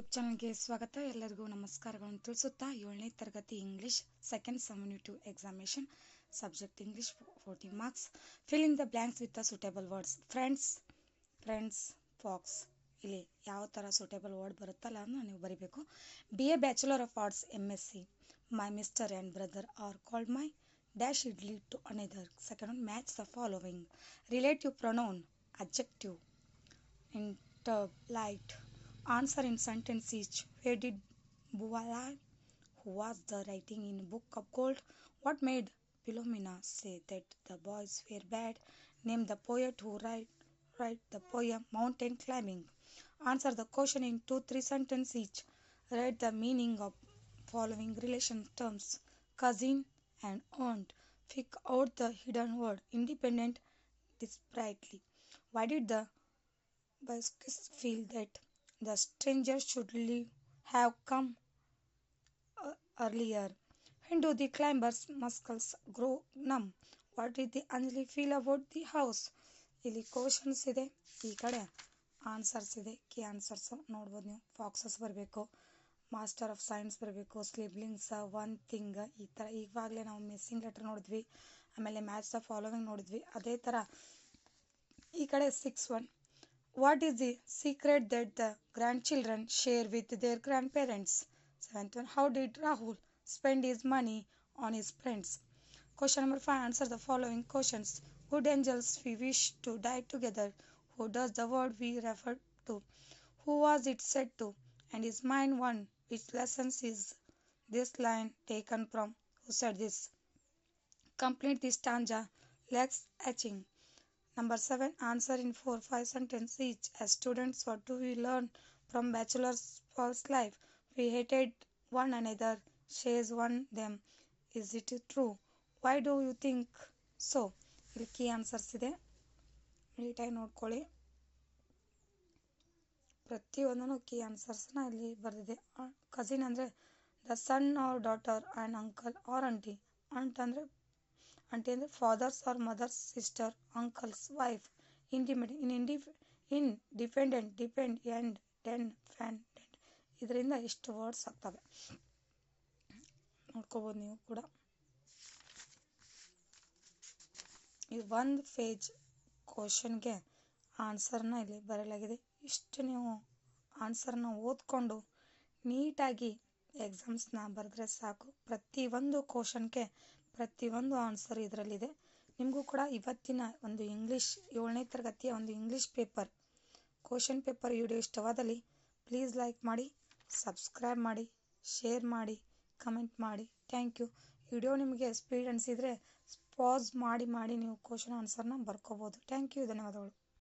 YouTube ಚಾನಲ್ಗೆ ಸ್ವಾಗತ. ಎಲ್ಲರಿಗೂ ನಮಸ್ಕಾರಗಳನ್ನು ತಿಳಿಸುತ್ತಾ ಏಳನೇ ತರಗತಿ English second summative examination subject English forty marks fill in the blanks with the suitable words friends friends folks ಇಲ್ಲಿ ಯಾವ ಥರ ಸೂಟೇಬಲ್ ವರ್ಡ್ ಬರುತ್ತಲ್ಲ ಅದನ್ನ ನೀವು ಬರಿಬೇಕು. B A bachelor of arts M S C my mister and brother are called my dash id lead to another second one match the following relative pronoun objective interb light answer in sentence each where did Buvala who was the writing in book of gold what made Philomena say that the boys were bad? Name the poet who write write the poem mountain climbing. Answer the question in two three sentence each write the meaning of following relation terms. Cousin and aunt. Pick out the hidden word. Independent disparately. Why did the Basques feel that the stranger should have come uh, earlier. When do the climber's muscles grow numb? What did the Anjali feel about the house? ಇಲ್ಲಿ questions ಇದೆ. ಈ ಕಡೆ answers ಇದೆ. ಕಿ answers ನೋಡ್ಬೋದು ನೀವು. ಫಾಕ್ಸಸ್ ಬರಬೇಕು. Master of science ಬರಬೇಕು. ಸ್ಲಿಬ್ಲಿಂಗ್ಸ್ one thing ಈ ಥರ ಈಗಾಗಲೇ ನಾವು ಮಿಸ್ಸಿಂಗ್ ಲೆಟರ್ ನೋಡಿದ್ವಿ. ಆಮೇಲೆ ಮ್ಯಾಚ್ ದ ಫಾಲೋವಿಂಗ್ ನೋಡಿದ್ವಿ. ಅದೇ ಥರ ಈ ಕಡೆ six one What is the secret that the grandchildren share with their grandparents? Seventh one. How did Rahul spend his money on his friends? Question number five. Answer the following questions. Good angels we wish to die together. Who does the word we refer to? Who was it said to? And is mine one? Which lessons is this line taken from? Who said this? Complete this stanza. Legs etching. Number seven, answer in four, five sentences each. As students, what do we learn from bachelor's false life? We hated one another, shares one them. Is it true? Why do you think so? ಇಲ್ಲಿ key answers ಇದೆ ನೀಟಾಗಿ ನೋಡ್ಕೊಳ್ಳಿ ಪ್ರತಿಯೊಂದೂ key ಆನ್ಸರ್ಸ್ನ ಇಲ್ಲಿ ಬರೆದಿದೆ cousin ಅಂದರೆ the son or daughter and uncle or auntie aunt ಅಂದರೆ ಅಂದರೆ father's or mother's sister uncle's wife independent in indie in dependent depend end den fan ಇದರಿಂದ ಇಷ್ಟು ವರ್ಡ್ಸ್ ಆಗ್ತವೆ. ನೋಡ್ಕೋಬೋದು ನೀವು ಕೂಡ. ಈ ಒಂದು ಪೇಜ್ ಕ್ವಶನ್ಗೆ ಆನ್ಸರ್ನ ಇಲ್ಲಿ ಬರೆಯಲಾಗಿದೆ. ಇಷ್ಟು ನೀವು ಆನ್ಸರ್ನ ಓದ್ಕೊಂಡು ನೀಟಾಗಿ ಎಕ್ಸಾಮ್ಸ್ನ ಬರೆದ್ರೆ ಸಾಕು. ಪ್ರತಿಯೊಂದು ಕ್ವಶನ್ಗೆ ಪ್ರತಿಯೊಂದು ಆನ್ಸರ್ ಇದರಲ್ಲಿದೆ. ನಿಮಗೂ ಕೂಡ ಇವತ್ತಿನ ಒಂದು ಇಂಗ್ಲೀಷ್ ಏಳನೇ ತರಗತಿಯ ಒಂದು English paper question paper video ಇಷ್ಟವಾದಲ್ಲಿ ಪ್ಲೀಸ್ ಲೈಕ್ ಮಾಡಿ ಸಬ್ಸ್ಕ್ರೈಬ್ ಮಾಡಿ ಶೇರ್ ಮಾಡಿ ಕಮೆಂಟ್ ಮಾಡಿ. ಥ್ಯಾಂಕ್ ಯು ವಿಡಿಯೋ ನಿಮಗೆ ಸ್ಪೀಡ್ ಅನಿಸಿದರೆ ಪಾಸ್ ಮಾಡಿ ಮಾಡಿ ನೀವು ಕ್ವಶನ್ ಆನ್ಸರ್ನ ಬರ್ಕೋಬೋದು. ಥ್ಯಾಂಕ್ ಯು ಧನ್ಯವಾದಗಳು.